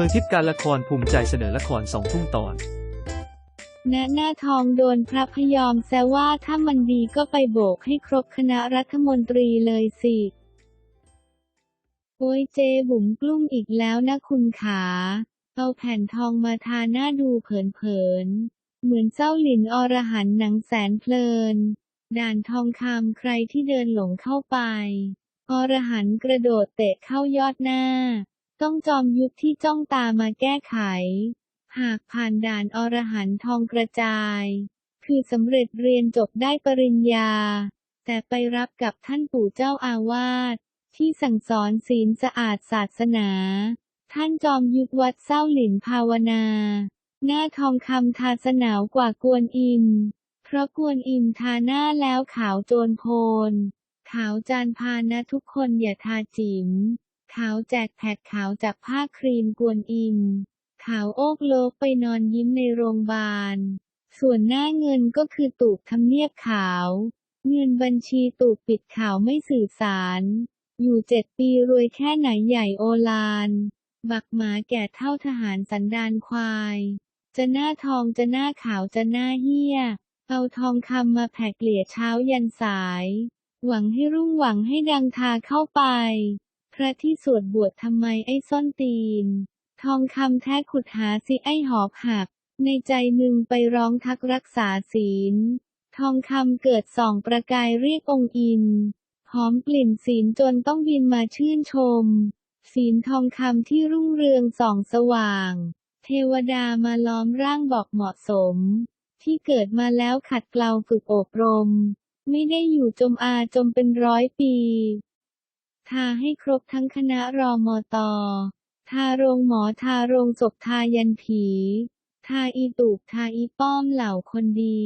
มืองทิพย์การละครภูมิใจเสนอละครสองทุ่มตอนณหน้าทองโดนพระพยอมแซวว่าถ้ามันดีก็ไปโบกให้ครบคณะรัฐมนตรีเลยสิ โอ้ยเจบุ๋มกลุ้มอีกแล้วนะคุณขาเอาแผ่นทองมาทาหน้าดูเผินๆ เหมือนเจ้าหลินอรหันหนังแสนเพลิน ด่านทองคำใครที่เดินหลงเข้าไป อรหันกระโดดเตะเข้ายอดหน้า ต้องจอมยุทธที่จ้องตามาแก้ไข หากผ่านด่านอรหันต์ทองกระจาย คือสำเร็จเรียนจบได้ปริญญา แต่ไปรับกับท่านปู่เจ้าอาวาสที่สั่งสอนศีลสะอาดศาสนา ท่านจอมยุทธวัดเศร้าหลินภาวนา หน้าทองคำทาสนาวกว่ากวนอิม เพราะกวนอิมทาหน้าแล้วขาวโจนโพน ขาวจานพานะทุกคนอย่าทาจิ๋ม ขาวแจกแผกขาวจากผ้าครีมกวนอิม ขาวโอกโลกไปนอนยิ้มในโรงพยาบาล ส่วนหน้าเงินก็คือตูบทำเนียบขาว เงินบัญชีตูบปิดข่าวไม่สื่อสาร อยู่เจ็ดปีรวยแค่ไหนใหญ่โอลานบักหมาแก่เท่าทหารสันดานควาย จะหน้าทองจะหน้าขาวจะหน้าเหี้ย เอาทองคำมาแผกเกลี่ยเช้ายันสาย หวังให้รุ่งหวังให้ดังทาเข้าไป พระที่สวดบวชทำไมไอ้ส้นตีน ทองคำแท้ขุดหาสิไอ้หอบหัก ในใจมึงไปร้องทักรักษาศีล ทองคำเกิดส่องประกายเรียกองค์อิน หอมกลิ่นศีลจนต้องบินมาชื่นชม ศีลทองคำที่รุ่งเรืองส่องสว่าง เทวดามาล้อมร่างบอกเหมาะสม ที่เกิดมาแล้วขัดเกลาฝึกอบรม ไม่ได้อยู่จมอาจมเป็นร้อยปี ทาให้ครบทั้งคณะรอมอตอทาโรงหมอทาโรงศพทายันผี ทาอีตูบทาอีป้อมเหล่าคนดี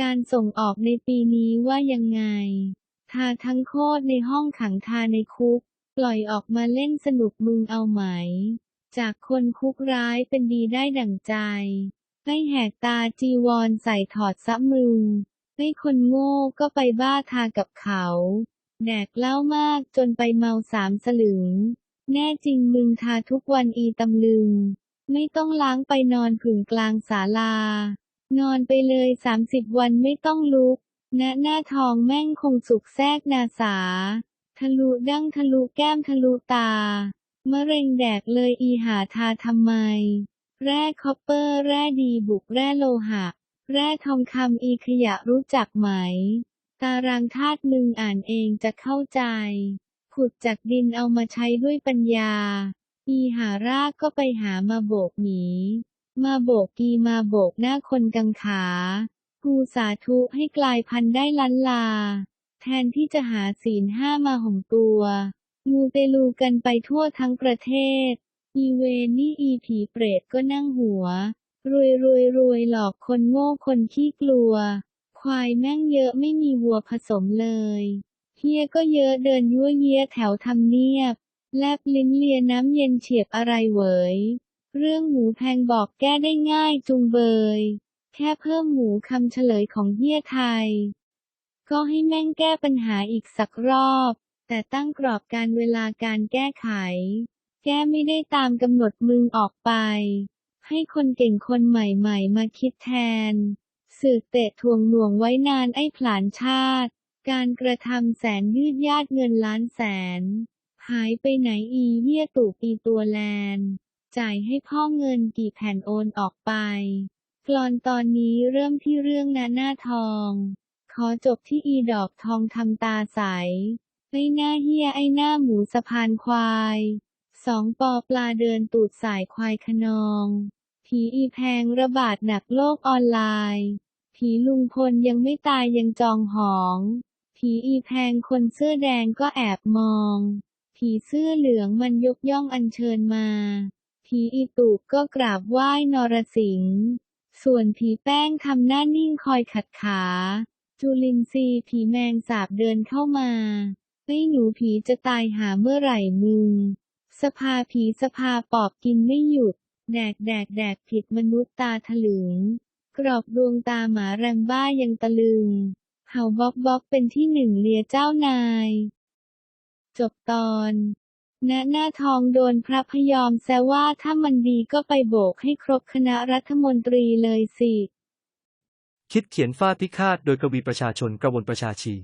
การส่งออกในปีนี้ว่ายังไง ทาทั้งโคตรในห้องขังทาในคุก ปล่อยออกมาเล่นสนุกมึงเอาไหม จากคนคุกร้ายเป็นดีได้ดั่งใจ ให้แหกตาจีวรใส่ถอดซะมึงให้คนโง่ก็ไปบ้าทากับเขา แดกเหล้ามากจนไปเมาสามสลึง แน่จริงมึงทาทุกวันอีตำลึง ไม่ต้องล้างไปนอนผึ่งกลางศาลา นอนไปเลยสามสิบวันไม่ต้องลุกณหน้าทองแม่งคงสุกแทรกนาสา ทะลุดั้งทะลุแก้มทะลุตามะเร็งแดกเลยอีหาทาทำไม แร่คอปเปอร์ แร่ดีบุกแร่โลหะ แร่ทองคำอีขยะรู้จักไหม ตารางธาตุมึงอ่านเองจะเข้าใจ ขุดจากดินเอามาใช้ด้วยปัญญา อีหารากก็ไปหามาโบกหนีมาโบกกีมาโบกหน้าคนกังขา กูสาธุให้กลายพันธุ์ได้ล้านลา แทนที่จะหาศีลห้ามาห่มตัวมูเตลูกันไปทั่วทั้งประเทศ อีเวนี่อีผีเปรตก็นั่งหัว รวยรวยรวยหลอกคนโง่คนขี้กลัว ควายแม่งเยอะไม่มีวัวผสมเลยเฮียก็เยอะเดินยั่วเยียแถวทำเนียบ แลบลิ้นเลียน้ำเย็นเฉียบอะไรเหวยเรื่องหมูแพงบอกแก้ได้ง่ายจุงเบย แค่เพิ่มหมูคำเฉลยของเฮียไทย ก็ให้แม่งแก้ปัญหาอีกสักรอบ แต่ตั้งกรอบการเวลาการแก้ไข แก้ไม่ได้ตามกำหนดมึงออกไป ให้คนเก่งคนใหม่ๆมาคิดแทน สืบเตะทวงหน่วงไว้นานไอ้ผลานชาติ การกระทำแสนยืดยาดเงินล้านแสน หายไปไหนอีเหี้ยตู่ปีตัวแลน จ่ายให้พ่อเงินกี่แผ่นโอนออกไป กลอนตอนนี้เริ่มที่เรื่องนาหน้าทอง ขอจบที่อีดอกทองทำตาใส ไอ้หน้าเฮียไอ้หน้าหมูสะพานควายสองปอปลาเดินตูดสายควายขนอง ผีอีแพงระบาดหนักโลกออนไลน์ ผีลุงพลยังไม่ตายยังจองหอง ผีอีแพงคนเสื้อแดงก็แอบมอง ผีเสื้อเหลืองมันยกย่องอัญเชิญมา ผีอีตูบก็กราบไหว้นรสิงห์ ส่วนผีแป้งทำหน้านิ่งคอยขัดขา จุลินทรีย์ผีแมงสาบเดินเข้ามาไอ้หนูผีจะตายหาเมื่อไหร่มึง สภาผีสภาปอบกินไม่หยุด แดกแดกแดกผิดมนุษย์ตาถลึง กรอบดวงตาหมาแรงบ้ายังตะลึง เห่าบ๊อกบ๊อกเป็นที่หนึ่งเลียเจ้านาย จบตอนณหน้าทองโดนพระพยอมแซวว่าถ้ามันดีก็ไปโบกให้ครบคณะรัฐมนตรีเลยสิ คิดเขียนฟาพิฆาตโดยกวีประชาชนกระวนประชาชี